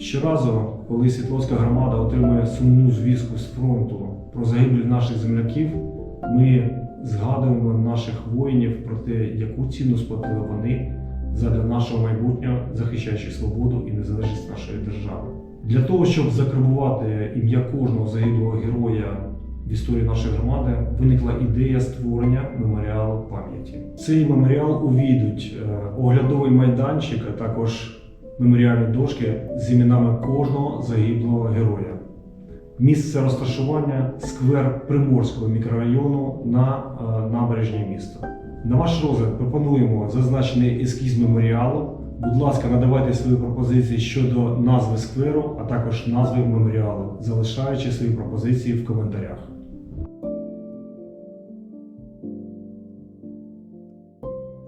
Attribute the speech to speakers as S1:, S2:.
S1: Щоразу, коли Світловська громада отримує сумну звістку з фронту про загибель наших земляків, ми згадуємо наших воїнів про те, яку ціну сплатили вони задля нашого майбутнього, захищаючи свободу і незалежність нашої держави. Для того, щоб закарбувати ім'я кожного загиблого героя в історії нашої громади, виникла ідея створення меморіалу пам'яті. Цей меморіал увійдуть е, оглядовий майданчик, а також меморіальні дошки з іменами кожного загиблого героя. Місце розташування сквер Приморського мікрорайону на е, набережній міста. На ваш розгляд пропонуємо зазначений ескіз меморіалу. Будь ласка, надавайте свої пропозиції щодо назви скверу, а також назви меморіалу, залишаючи свої пропозиції в коментарях.